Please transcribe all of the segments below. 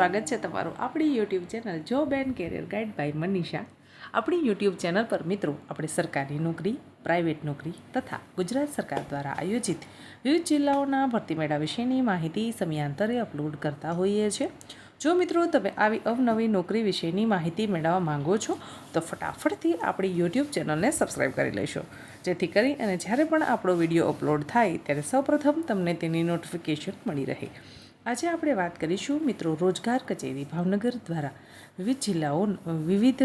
સ્વાગત છે તમારું આપણી યુટ્યુબ ચેનલ જો બેન કેરિયર ગાઈડ બાય મનીષા. આપણી યુટ્યુબ ચેનલ પર મિત્રો, આપણે સરકારી નોકરી, પ્રાઇવેટ નોકરી તથા ગુજરાત સરકાર દ્વારા આયોજિત વિવિધ જિલ્લાઓના ભરતી મેળા વિશેની માહિતી સમયાંતરે અપલોડ કરતા હોઈએ છીએ. જો મિત્રો, તમે આવી અવનવી નોકરી વિશેની માહિતી મેળવવા માંગો છો, તો ફટાફટથી આપણી યુટ્યુબ ચેનલને સબસ્ક્રાઈબ કરી લેશો. જેથી કરી અને જ્યારે પણ આપણો વીડિયો અપલોડ થાય, ત્યારે સૌપ્રથમ તમને તેની નોટિફિકેશન મળી રહે. આજે આપણે વાત કરીશું મિત્રો રોજગાર કચેરી ભાવનગર દ્વારા. વિવિધ જિલ્લાઓ, વિવિધ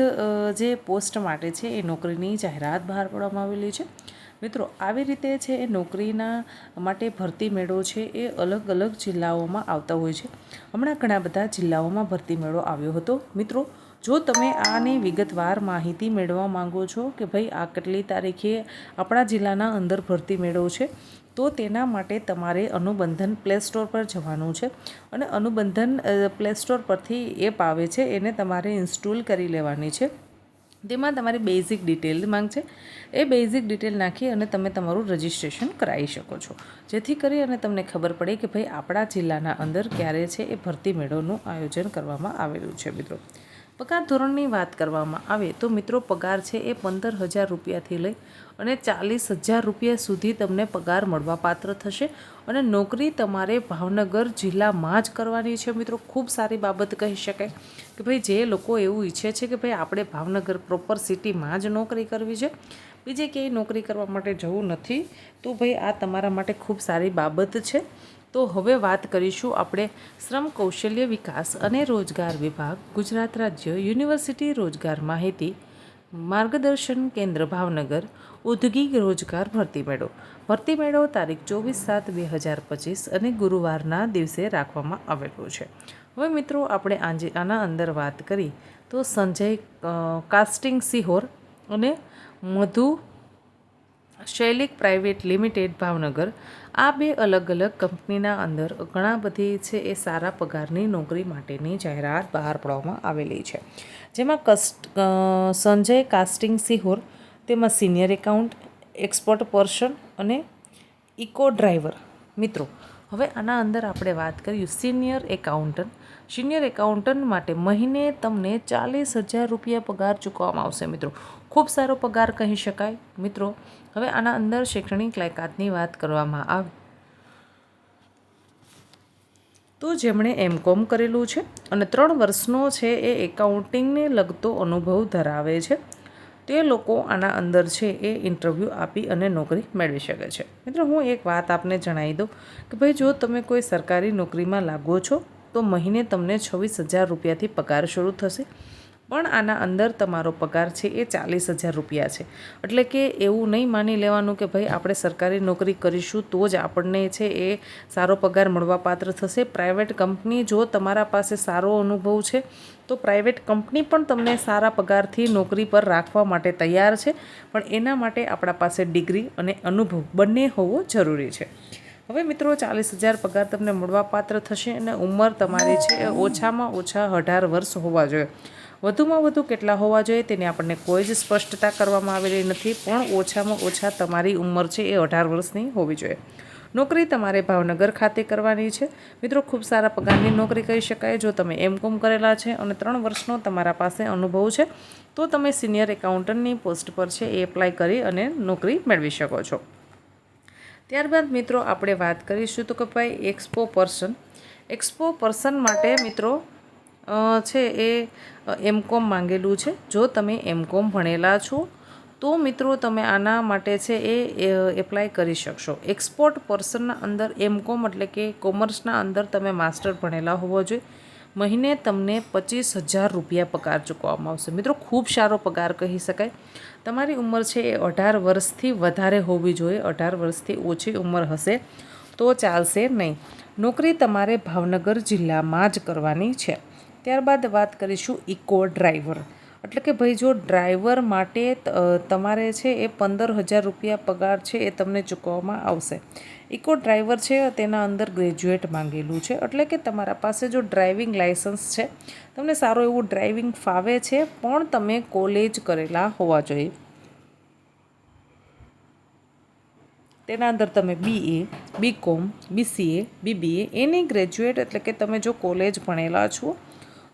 જે પોસ્ટ માટે છે એ નોકરીની જાહેરાત બહાર પાડવામાં આવેલી છે. મિત્રો, આવી રીતે છે એ નોકરીના માટે ભરતી મેળો છે એ અલગ અલગ જિલ્લાઓમાં આવતા હોય છે. હમણાં ઘણા બધા જિલ્લાઓમાં ભરતી મેળો આવ્યો હતો. મિત્રો, જો તમે આની વિગતવાર માહિતી મેળવવા માંગો છો કે ભાઈ આ કેટલી તારીખે આપણા જિલ્લાના અંદર ભરતી મેળો છે તો તેના માટે તમારે અનુબંધન પ્લે સ્ટોર પર જવાનું છે. અને અનુબંધન પ્લે સ્ટોર પરથી એપ આવે છે, એને તમારે ઇન્સ્ટોલ કરી લેવાની છે. તેમાં તમારી બેઝિક ડિટેલ માંગશે એ બેઝિક ડિટેલ નાખી અને તમે તમારું રજિસ્ટ્રેશન કરાવી શકો છો. જેથી કરી અને તમને ખબર પડે કે ભાઈ આપણા જિલ્લાના અંદર ક્યારે છે એ ભરતી મેળોનું આયોજન કરવામાં આવેલું છે મિત્રો. પગાર ધોરણની વાત કરવામાં આવે તો મિત્રો પગાર છે એ પંદર હજાર રૂપિયાથી લઈ અને ચાલીસ હજાર રૂપિયા સુધી તમને પગાર મળવા પાત્ર થશે અને નોકરી તમારે ભાવનગર જિલ્લામાં જ કરવાની છે. મિત્રો ખૂબ સારી બાબત કહી શકાય કે ભાઈ જે લોકો એવું ઈચ્છે છે કે ભાઈ આપણે ભાવનગર પ્રોપર સિટીમાં જ નોકરી કરવી છે. બીજે ક્યાંય નોકરી કરવા માટે જવું નથી તો ભાઈ આ તમારા માટે ખૂબ સારી બાબત છે. તો હવે વાત કરીશું આપણે શ્રમ કૌશલ્ય વિકાસ અને રોજગાર વિભાગ, ગુજરાત રાજ્ય યુનિવર્સિટી રોજગાર માહિતી, માર્ગદર્શન કેન્દ્ર ભાવનગર, ઉદ્યોગિક રોજગાર ભરતી મેળો. ભરતી મેળો તારીખ ચોવીસ સાત બે હજાર પચીસ અને ગુરુવારના દિવસે રાખવામાં આવેલો છે. હવે મિત્રો આપણે આજે આના અંદર વાત કરી તો સંજય કાસ્ટિંગ સિહોર અને Madhu silica private limited Bhavnagar, આ બે અલગ અલગ કંપનીના અંદર ઘણા બધી છે એ સારા પગારની નોકરી માટેની જાહેરાત બહાર પાડવામાં આવેલી છે. જેમાં કસ્ટ સંજય કાસ્ટિંગ સિહોર, તેમાં સિનિયર એકાઉન્ટ, એક્સપર્ટ પર્સન અને ઇકો ડ્રાઈવર. મિત્રો, હવે આના અંદર આપણે વાત કરીએ સિનિયર એકાઉન્ટન્ટ. સિનિયર એકાઉન્ટન્ટ માટે મહિને તમને ચાલીસ હજાર રૂપિયા પગાર ચૂકવવામાં આવશે મિત્રો. ખૂબ સારો પગાર કહી શકાય. મિત્રો, હવે આના અંદર શૈક્ષણિક લાયકાતની વાત કરવામાં આવે. તો જેમણે એમ કોમ કરેલું છે અને ત્રણ વર્ષનો છે એ એકાઉન્ટિંગને લગતો અનુભવ ધરાવે છે, તે લોકો આના અંદર છે એ ઇન્ટરવ્યૂ આપી અને નોકરી મેળવી શકે છે. મિત્રો, હું એક વાત આપને જણાવી દઉં કે ભાઈ, જો તમે કોઈ સરકારી નોકરીમાં લાગો છો, તો મહિને તમને છવ્વીસ હજાર રૂપિયાથી પગાર શરૂ થશે. પણ આના અંદર તમારો પગાર છે એ ચાલીસ હજાર રૂપિયા છે. એટલે કે એવું નહીં માની લેવાનું કે ભાઈ આપણે સરકારી નોકરી કરીશું તો જ આપણને છે એ સારો પગાર મળવાપાત્ર થશે. પ્રાઇવેટ કંપની જો તમારા પાસે સારો અનુભવ છે, તો પ્રાઇવેટ કંપની પણ તમને સારા પગારથી નોકરી પર રાખવા માટે તૈયાર છે. પણ એના માટે આપણા પાસે ડિગ્રી અને અનુભવ બંને હોવો જરૂરી છે. હવે મિત્રો ચાલીસ હજાર પગાર તમને મળવાપાત્ર થશે અને ઉંમર તમારી છે એ ઓછામાં ઓછા અઢાર વર્ષ હોવા જોઈએ. વધુમાં વધુ કેટલા હોવા જોઈએ તેની આપણને કોઈ જ સ્પષ્ટતા કરવામાં આવેલી નથી, પણ ઓછામાં ઓછા તમારી ઉંમર છે એ અઢાર વર્ષની હોવી જોઈએ. નોકરી તમારે ભાવનગર ખાતે કરવાની છે. મિત્રો, ખૂબ સારા પગારની નોકરી કહી શકાય. જો તમે એમ કોમ કરેલા છે અને ત્રણ વર્ષનો તમારા પાસે અનુભવ છે, તો તમે સિનિયર એકાઉન્ટન્ટની પોસ્ટ પર છે એ એપ્લાય કરી અને નોકરી મેળવી શકો છો. ત્યારબાદ મિત્રો, આપણે વાત કરીશું તો કે ભાઈ એક્સપો પર્સન. એક્સપો પર્સન માટે મિત્રો છે એ એમ કોમ માંગેલું છે. જો તમે એમ કોમ ભણેલા છો, તો મિત્રો તમે આના માટે છે એ એપ્લાય કરી શકશો. એક્સપોર્ટ પર્સનના અંદર એમ કોમ એટલે કે કોમર્સના અંદર તમે માસ્ટર ભણેલા હોવો જોઈએ. મહિને તમને પચીસ હજાર રૂપિયા પગાર ચૂકવવામાં આવશે. મિત્રો, ખૂબ સારો પગાર કહી શકાય. તમારી ઉંમર છે એ અઢાર વર્ષથી વધારે હોવી જોઈએ. અઢાર વર્ષથી ઓછી ઉંમર હશે તો ચાલશે નહીં. નોકરી તમારે ભાવનગર જિલ્લામાં જ કરવાની છે. ત્યારબાદ વાત કરીશું ઇકો ડ્રાઈવર. એટલે કે ભાઈ, જો ડ્રાઈવર માટે તમારે છે એ પંદર હજાર રૂપિયા પગાર છે એ તમને ચૂકવવામાં આવશે. ઇકો ડ્રાઈવર છે તેના અંદર ગ્રેજ્યુએટ માંગેલું છે. એટલે કે તમારા પાસે જો ડ્રાઇવિંગ લાઇસન્સ છે, તમને સારું એવું ડ્રાઇવિંગ ફાવે છે, પણ તમે કોલેજ કરેલા હોવા જોઈએ. તેના અંદર તમે બીએ બીકોમ બીસીએ બીબીએ એની ગ્રેજ્યુએટ એટલે કે તમે જો કોલેજ ભણેલા છો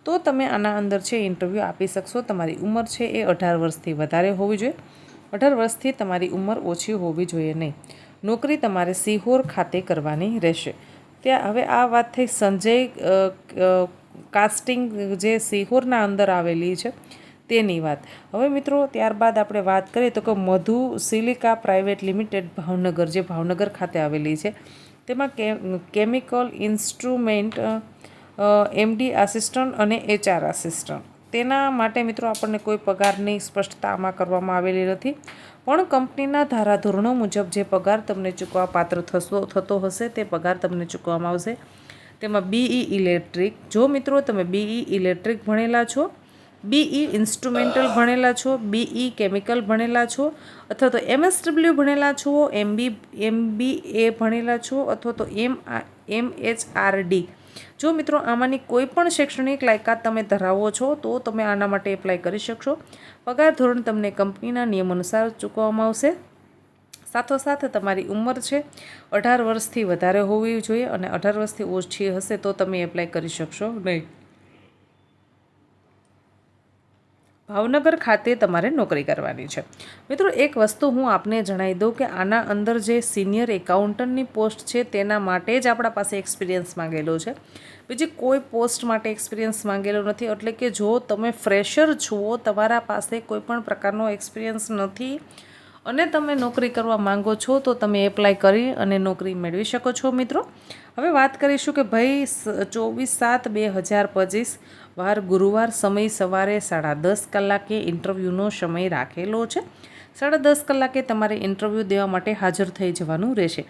તો તમે આના અંદર છે ઇન્ટરવ્યૂ આપી શકશો. તમારી ઉંમર છે એ અઢાર વર્ષથી વધારે હોવી જોઈએ. અઢાર વર્ષથી તમારી ઉંમર ઓછી હોવી જોઈએ નહીં. નોકરી તમારે સિહોર ખાતે કરવાની રહેશે. ત્યાં હવે આ વાત થઈ સંજય કાસ્ટિંગ જે સિહોરના અંદર આવેલી છે તેની વાત. હવે મિત્રો, ત્યારબાદ આપણે વાત કરીએ તો કે Madhu silica private limited Bhavnagar, જે ભાવનગર ખાતે આવેલી છે, તેમાં કેમિકલ ઇન્સ્ટ્રુમેન્ટ એમડી આસિસ્ટન્ટ અને એચઆર આસિસ્ટન્ટ તેના માટે મિત્રો આપણને કોઈ પગારની સ્પષ્ટતા આમાં કરવામાં આવેલી નથી. પણ કંપનીના ધારાધોરણો મુજબ જે પગાર તમને ચૂકવવા પાત્ર થશો, થતો હશે તે પગાર તમને ચૂકવવામાં આવશે. તેમાં બીઈ ઇલેક્ટ્રિક જો મિત્રો તમે બીઈ ઇલેક્ટ્રિક ભણેલા છો બીઈ ઇન્સ્ટ્રુમેન્ટલ ભણેલા છો બીઈ કેમિકલ ભણેલા છો, અથવા તો એમએસડબલ્યુ ભણેલા છો એમબી એમબીએ ભણેલા છો, અથવા તો M M H R D જો મિત્રો, આમાંની કોઈ પણ શૈક્ષણિક લાયકાત તમે ધરાવો છો, તો તમે આના માટે એપ્લાય કરી શકશો. પગાર ધોરણ તમને કંપનીના નિયમ અનુસાર ચૂકવવામાં આવશે. સાથોસાથ તમારી ઉંમર છે, અઢાર વર્ષથી વધારે હોવી જોઈએ અને અઢાર વર્ષથી ઓછી હશે તો તમે એપ્લાય કરી શકશો નહીં. ભાવનગર ખાતે તમારે નોકરી કરવાની છે. મિત્રો, એક વસ્તુ હું આપને જણાવી દઉં કે આના અંદર જે સિનિયર એકાઉન્ટન્ટની પોસ્ટ છે, તેના માટે જ આપણા પાસે એક્સપિરિયન્સ માંગેલો છે. બીજી કોઈ પોસ્ટ માટે એક્સપિરિયન્સ માંગેલો નથી, એટલે કે જો તમે ફ્રેશર છો તમારા પાસે કોઈ પણ પ્રકારનો એક્સપિરિયન્સ નથી અને તમે નોકરી કરવા માંગો છો, તો તમે એપ્લાય કરી અને નોકરી મેળવી શકો છો મિત્રો. હવે વાત કરીશું કે ભાઈ ચોવીસ સાત બે હજાર પચીસ વાર ગુરુવાર સમય સવારે સાડા દસ કલાકે ઇન્ટરવ્યૂનો સમય રાખેલો છે. સાડા દસ કલાકે તમારે ઇન્ટરવ્યૂ દેવા માટે હાજર થઈ જવાનું રહેશે.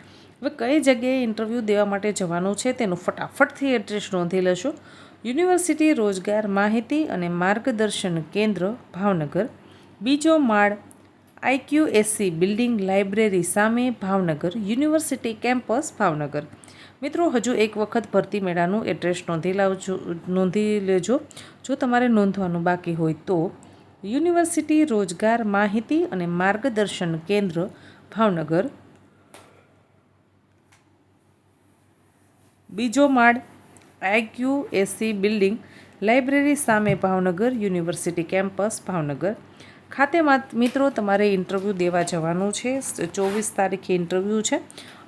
હવે કઈ જગ્યાએ ઇન્ટરવ્યૂ દેવા માટે જવાનું છે તેનું ફટાફટથી એડ્રેસ નોંધી લેશો. યુનિવર્સિટી રોજગાર માહિતી અને માર્ગદર્શન કેન્દ્ર ભાવનગર. બીજો માળ આઈક્યુએસસી બિલ્ડિંગ લાઇબ્રેરી સામે ભાવનગર. University campus Bhavnagar. મિત્રો, હજુ એક વખત ભરતી મેળાનું એડ્રેસ નોંધી લાવજો, નોંધી લેજો. જો તમારે નોંધવાનું બાકી હોય તો યુનિવર્સિટી રોજગાર માહિતી અને માર્ગદર્શન કેન્દ્ર ભાવનગર. બીજો માળ આઈક્યુએસસી બિલ્ડિંગ, લાઇબ્રેરી સામે ભાવનગર, યુનિવર્સિટી કેમ્પસ, ભાવનગર. ખાતે મિત્રો, તમારે ઇન્ટરવ્યૂ દેવા જવાનું છે. ચોવીસ તારીખે ઇન્ટરવ્યૂ છે.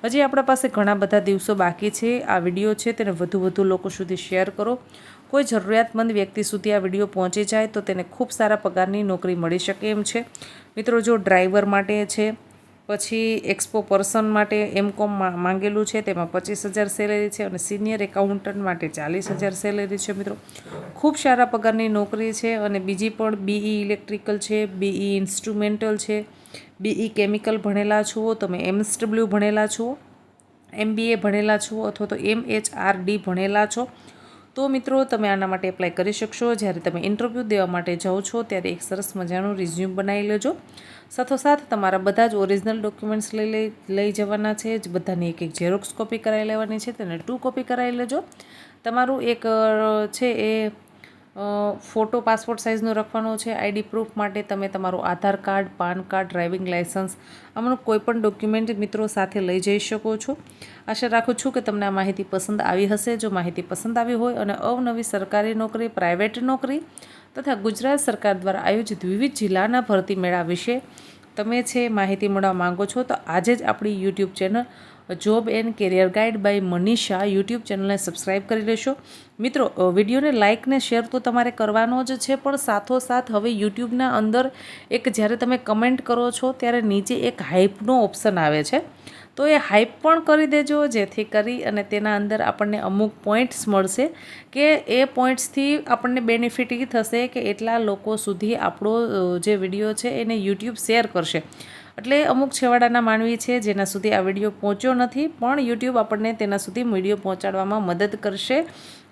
હજી આપણા પાસે ઘણા બધા દિવસો બાકી છે. આ વીડિયો છે તેને વધુ વધુ લોકો સુધી શેર કરો. કોઈ જરૂરિયાતમંદ વ્યક્તિ સુધી આ વીડિયો પહોંચી જાય તો તેને ખૂબ સારા પગારની નોકરી મળી શકે એમ છે. મિત્રો, જો ડ્રાઈવર માટે છે, પછી એક્સપો પર્સન માટે એમ કોમ માંગેલું છે, તેમાં પચીસ હજાર સેલેરી છે અને સિનિયર એકાઉન્ટન્ટ માટે ચાલીસ હજાર સેલેરી છે, મિત્રો. ખૂબ સારા પગારની નોકરી છે અને બીજી પણ બીઈ ઇલેક્ટ્રિકલ છે બીઈ ઇન્સ્ટ્રુમેન્ટલ છે બીઈ કેમિકલ ભણેલા છો, તમે એમએસડબલ્યુ ભણેલા છો, એમબીએ ભણેલા છો અથવા તો એમ એચ આર ડી ભણેલા છો, તો મિત્રો તમે આના માટે એપ્લાય કરી શકશો. જ્યારે તમે ઇન્ટરવ્યૂ દેવા માટે જાઓ છો, ત્યારે એક સરસ મજાનું રિઝ્યુમ બનાવી લેજો. સાથોસાથ તમારા બધા જ ઓરિજિનલ ડોક્યુમેન્ટ્સ લઈ લઈ જવાના છે. જ બધાની એક એક ઝેરોક્સ કોપી કરાવી લેવાની છે, તેને ટુ કોપી કરાવી લેજો. તમારું એક છે એ ફોટો, પાસપોર્ટ સાઇઝનો રાખવાનો છે, આઈડી પ્રૂફ માટે તમે તમારું Aadhaar card, PAN card, driving licence, આમાંનું કોઈપણ ડોક્યુમેન્ટ મિત્રો સાથે લઈ જઈ શકો છો. આશા રાખું છું કે તમને આ માહિતી પસંદ આવી હશે. જો માહિતી પસંદ આવી હોય અને અવનવી સરકારી નોકરી, પ્રાઇવેટ નોકરી તથા ગુજરાત સરકાર દ્વારા આયોજિત વિવિધ જિલ્લાના ભરતી મેળા વિશે તમે છે માહિતી મળવા માંગો છો, તો આજે જ આપણી YouTube channel job and career guide by Manisha YouTube ચેનલને સબસ્ક્રાઈબ કરી લેશો. મિત્રો વિડીયોને લાઇક ને શેર તો તમારે કરવાનો જ છે, પણ સાથોસાથ હવે યુટ્યુબના અંદર એક જ્યારે તમે કમેન્ટ કરો છો, ત્યારે નીચે એક હાઇપનો ઓપ્શન આવે છે. તો એ હાઇપ પણ કરી દેજો, જેથી કરી અને તેના અંદર આપણને અમુક પોઈન્ટ્સ મળશે કે એ પોઈન્ટ્સથી આપણને બેનિફિટ એ થશે કે એટલા લોકો સુધી આપણો જે વીડિયો છે એને યુટ્યુબ શેર કરશે. એટલે અમુક છેવાડાના માનવી છે, જેના સુધી આ વીડિયો પહોંચ્યો નથી, પણ યુટ્યુબ આપણને તેના સુધી વીડિયો પહોંચાડવામાં મદદ કરશે.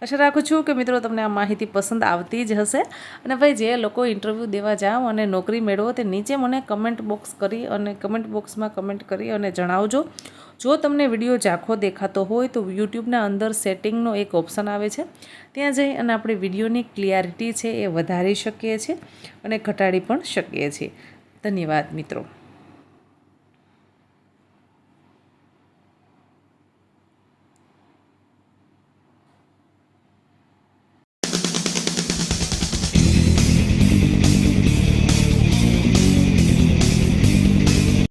આશા રાખું છું કે મિત્રો તમને આ માહિતી પસંદ આવતી જ હશે. અને ભાઈ, જે લોકો ઇન્ટરવ્યૂ દેવા જાઓ અને નોકરી મેળવો, તે નીચે મને કમેન્ટ બોક્સ કરી અને કમેન્ટ બોક્સમાં કમેન્ટ કરી અને જણાવજો. જો તમને વીડિયો ઝાંખો દેખાતો હોય, તો યુટ્યુબના અંદર સેટિંગનો એક ઓપ્શન આવે છે. ત્યાં જઈ અને આપણે વિડીયોની ક્લિયરિટી છે એ વધારી શકીએ છીએ અને ઘટાડી પણ શકીએ છીએ. ધન્યવાદ મિત્રો.